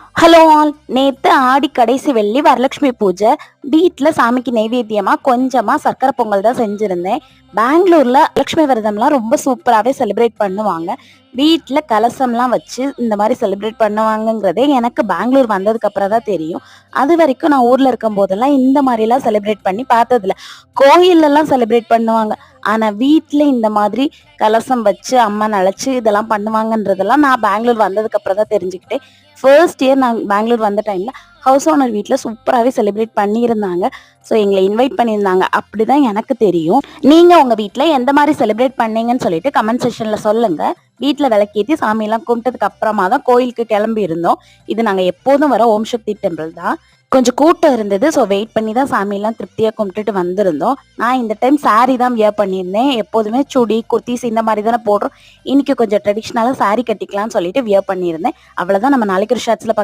Hello all நேத்து ஆடி கடைசி வெள்ளி வரலட்சுமி பூஜை. வீட்டில் சாமிக்கு நைவேத்தியமாக கொஞ்சமாக சர்க்கரை பொங்கல் தான் செஞ்சுருந்தேன். பெங்களூரில் லக்ஷ்மி விரதம்லாம் ரொம்ப சூப்பராகவே செலிப்ரேட் பண்ணுவாங்க. வீட்டில் கலசம்லாம் வச்சு இந்த மாதிரி செலிப்ரேட் பண்ணுவாங்கங்கிறதே எனக்கு பெங்களூர் வந்ததுக்கப்புறம் தான் தெரியும். அது வரைக்கும் நான் ஊரில் இருக்கும் போதெல்லாம் இந்த மாதிரிலாம் செலிப்ரேட் பண்ணி பார்த்ததில்ல. கோயிலெல்லாம் செலிப்ரேட் பண்ணுவாங்க. ஆனால் வீட்டில் இந்த மாதிரி கலசம் வச்சு அம்மா அழைச்சி இதெல்லாம் பண்ணுவாங்கன்றதெல்லாம் நான் பெங்களூர் வந்ததுக்கப்புறம் தான் தெரிஞ்சுக்கிட்டேன். ஃபர்ஸ்ட் இயர் நான் பெங்களூர் வந்த டைமில் ஹவுஸ் ஓனர் வீட்டில் சூப்பராகவே செலிப்ரேட் பண்ணியிருந்தாங்க. ஸோ எங்களை இன்வைட் பண்ணியிருந்தாங்க. அப்படிதான் எனக்கு தெரியும். நீங்கள் உங்கள் வீட்டில் எந்த மாதிரி செலிப்ரேட் பண்ணீங்கன்னு சொல்லிட்டு கமெண்ட் செஷனில் சொல்லுங்க. வீட்டில் விளக்கேற்றி சாமியெல்லாம் கும்பிட்டதுக்கு அப்புறமா தான் கோயிலுக்கு கிளம்பி இருந்தோம். இது நாங்கள் எப்போதும் வர ஓம் சக்தி டெம்பிள் தான். கொஞ்சம் கூட்டம் இருந்தது. ஸோ வெயிட் பண்ணி தான் சாமியெல்லாம் திருப்தியாக கும்பிட்டுட்டு வந்திருந்தோம். நான் இந்த டைம் saree தான் வியர் பண்ணியிருந்தேன். எப்போதுமே சுடி குர்த்திஸ் இந்த மாதிரி தானே போடுறோம். இன்னைக்கு கொஞ்சம் ட்ரெடிஷ்னலாக சாரீ கட்டிக்கலாம்னு சொல்லிட்டு வியர் பண்ணியிருந்தேன். அவ்வளோதான் நம்ம நாளைக்கு ஒரு ஷர்ட்ஸில்